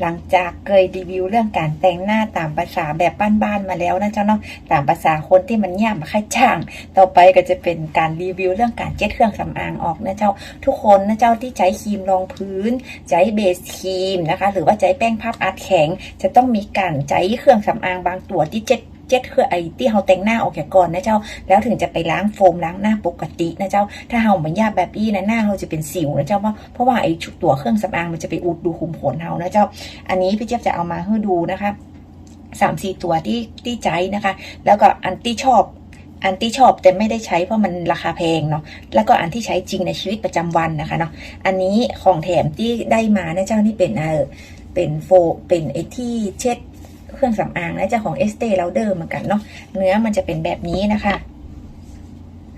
หลังจากเคยรีวิวเรื่องการแต่งหน้าตามภาษาแบบบ้านๆมาแล้วนะเจ้าเนาะตามภาษาคนที่มันยากมาค่ายช่าง ต่อไปก็จะเป็นการรีวิวเรื่องการเจ็ดเครื่องสำอางออกนะเจ้าทุกคนนะเจ้าที่ใช้ครีมรองพื้น ใช้เบสครีมนะคะ หรือว่าใช้แป้งพับอัดแข็ง จะต้องมีการใช้เครื่องสำอางบางตัวที่เจ็ด เจ็ดคือไอ้ที่เราแต่งหน้าออกจากก่อนนะเจ้า แล้วถึงจะไปล้างโฟมล้างหน้าปกตินะเจ้า ถ้าเฮาเหมือนยาแบบอี้นะหน้าเราจะเป็นสิวนะเจ้า เพราะเพราะว่าไอ้ชุดตัวเครื่องสำอางมันจะไปอุดดูขุมขนเฮานะเจ้า อันนี้พี่เจี๊ยบจะเอามาให้ดูนะคะสามสี่ตัวที่ที่ใจนะคะ แล้วก็อันที่ชอบอันที่ชอบแต่ไม่ได้ใช้เพราะมันราคาแพงเนาะ แล้วก็อันที่ใช้จริงในชีวิตประจำวันนะคะเนาะ อันนี้ของแถมที่ได้มานะเจ้านี่เป็นเออเป็นโฟเป็นไอที่เช็ด เครื่องสำอางนะเจ้าของเอสเต e ลเดอร์เหมือนกันเนาะเนื้อมันจะเป็นแบบนี้นะคะ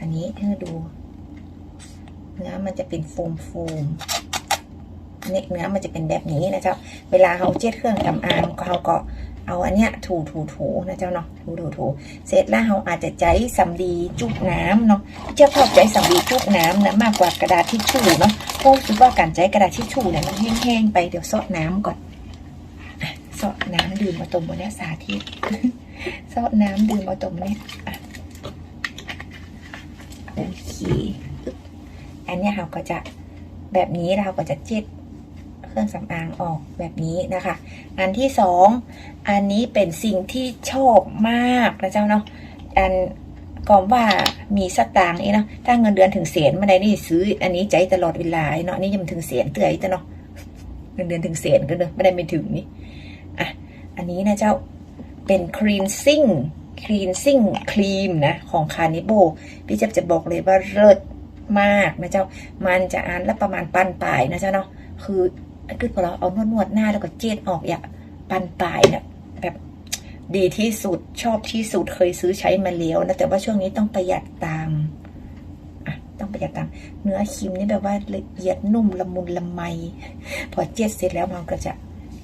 อันนี้ให้ดู เนื้อมันจะเป็นโฟมโฟมเนี่ยเนื้อมันจะเป็นแบบนี้นะเจ้าเวลาเขาเช็ดเครื่องสำอางเขาก็เอาอันเนี้ยถูถูถูนะเจ้าเนาะถูถูถูเสร็จแล้วเขาอาจจะใช้สำลีจุบน้ำเนาะเจ้าชอบใช้สำลีจุบน้ำนะมากกว่ากระดาษทิชชู่เนาะเพราะคิดว่าการใช้กระดาษทิชชู่เนี่ยมันแห้งๆไปเดี๋ยวซดน้ำก่อน อะน้ำดื่มมาตรงบนเนี้ยสาธิตซดน้ำดื่มมาตรงเนี้ยโอเคอันเนี้ยเราก็จะแบบนี้เราก็จะเจ็ดเครื่องสำอางออกแบบนี้นะคะ อันที่สองอันนี้เป็นสิ่งที่ชอบมากนะเจ้าเนาะอันก่อนว่ามีสตางค์นี่เนาะถ้าเงินเดือนถึงเสียนมาได้นี่ซื้อ อันนี้ใจตลอดเวลาเนาะนนี้ยังไม่ถึงเสียนเตื่อยแต่เนาะเงินเดือนถึงเสียนก็เนอะไม่ได้ไม่ถึงนี่ อะอันนี้นะเจ้าเป็น cleansing cleansing cream นะ ของคานิโบพี่เจ็บจะบอกเลยว่าเลิศมากนะเจ้า มันจะอ่านละประมาณปันปลายนะเจ้าเนาะคือคือพอเราเอานวดนวดๆหน้าแล้วก็เจ็ดออกอย่าปันปลายเนี่ยแบบดีที่สุดชอบที่สุดเคยซื้อใช้มาแล้วนะแต่ว่าช่วงนี้ต้องประหยัดตังค์อะต้องประหยัดตังค์เนื้อครีมนี่แบบว่าละเอียดนุ่มละมุนละไม พอเจ็ดเสร็จแล้วมันก็จะ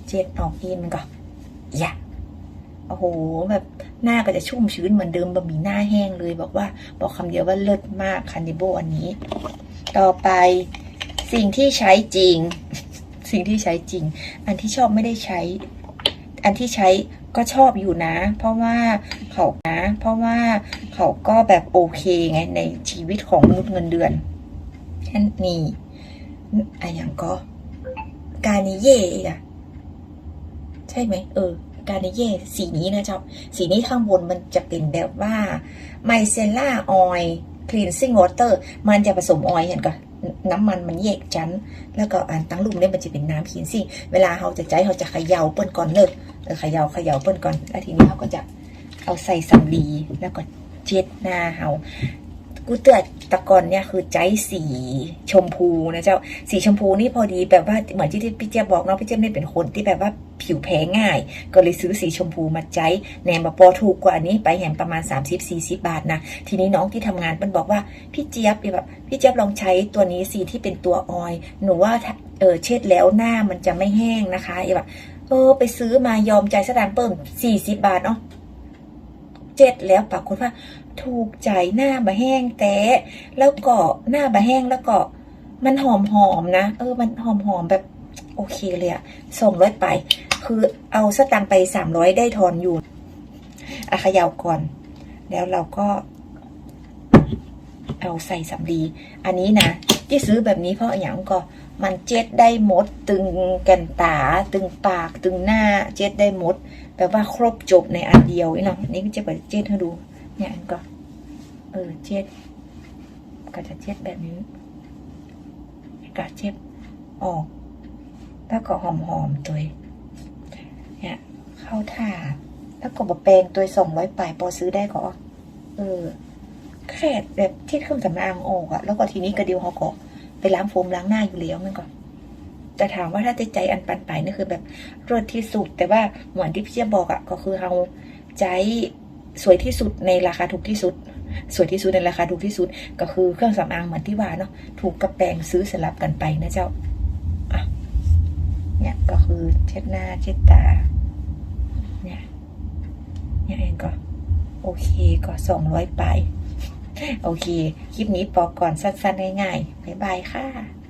เจ็ดออกอีกมันก็อย่าโอ้โห แบบหน้าก็จะชุ่มชื้นเหมือนเดิมบะหมี่หน้าแห้งเลย บอกว่า บอกคำเดียวว่าเลิศมากคันดิโบอันนี้ ต่อไปสิ่งที่ใช้จริง สิ่งที่ใช้จริง อันที่ชอบไม่ได้ใช้ อันที่ใช้ก็ชอบอยู่นะ เพราะว่าเขานะ เพราะว่าเขาก็แบบโอเคไงในชีวิตของมนุษย์เงินเดือนแค่นี้อะอย่างก็ การนิเย่อะ ใช่ไหมเออ การนิเย่สีนี้นะเจ้าสีนี้ข้างบนมันจะเป็นแบบว่าไมเซล่าออยล์คลีนซิ่งวอเตอร์มันจะผสมออยล์เห็นก่อนน้ำมันมันแยกชั้น แล้วก็อันตั้งลุ่มเนี่ยมันจะเป็นน้ำขีนซิ่งเวลาเขาจะใจเขาจะเขย่าเปิ้นก่อนเลิกเออเขย่าเขย่าเปิ้นก่อนแล้วทีนี้เขาก็จะเอาใส่สำลีแล้วก็เช็ดหน้าเขา กูเตือตะกอนเนี่ยคือใจสีชมพูนะเจ้า สีชมพูนี่พอดีแบบว่าเหมือนที่พี่เจี๊ยบบอกเนาะพี่เจี๊ยบเนี่ยเป็นคนที่แบบว่าผิวแพ้ง่าย ก็เลยซื้อสีชมพูมาใจแหนมมาปอถูกกว่านี้ไปแหมประมาณ 30-40 บาทนะ ทีนี้น้องที่ทำงานมันบอกว่าพี่เจี๊ยบแบบพี่เจี๊ยบลองใช้ตัวนี้สีที่เป็นตัวออย หนูว่าเออเช็ดแล้วหน้ามันจะไม่แห้งนะคะไอ้แบบเออไปซื้อมายอมใจายสตางค์เพิ่ม40 บาทเนาะ เจ็ดแล้วปรากฏว่า ถูกใจหน้าบะแห้งแตะแล้วก็หน้าบะแห้งแล้วก็ มันหอมหอมนะ เออ มันหอมหอมแบบโอเคเลยอะส่งร้อยไป คือเอาสตังค์ไปสามร้อยได้ทอนอยู่อะเขย่าก่อน แล้วเราก็ เอาใส่สำลีอันนี้นะที่ซื้อแบบนี้เพราะอย่างก็มันเจ็ดได้หมด ตึงแกันตา ตึงปากตึงหน้าเจ็ดได้หมดแบบว่าครบจบในอันเดียวนี่เนาะนี่ก็จะเปิดเจ็ดให้ดู เนี่ยอันก็ เออเจ็ดก็จะเจ็ดแบบนี้ก็เจ็บออก แล้วก็หอมหอมๆตัวเนี่ยเข้าท่าแล้วก็บะแปลงตัวสองร้อยปลายพอซื้อได้ก็เออ แค่แบบที่เครื่องสำอางออกอะแล้วก็ทีนี้กระดียวเขาก็ไปล้างโฟมล้างหน้าอยู่แล้วมันก่อนแต่ถามว่าถ้าใจใจอันปันไปนี่คือแบบรสที่สุด แต่ว่าเหมือนที่พี่เจี๊ยบบอกอะก็คือเราใจสวยที่สุดในราคาถูกที่สุด สวยที่สุดในราคาถูกที่สุด ก็คือเครื่องสำอางเหมือนที่ว่าเนาะถูกกับแปงซื้อสลับกันไปนะเจ้าอะเนี่ยก็คือเช็ดหน้าเช็ดตา เนี่ยเนี่ยเองก็โอเคก็สองร้อยไป โอเค คลิปนี้ปอกก่อนสั้นๆง่ายๆ บ๊ายบายค่ะ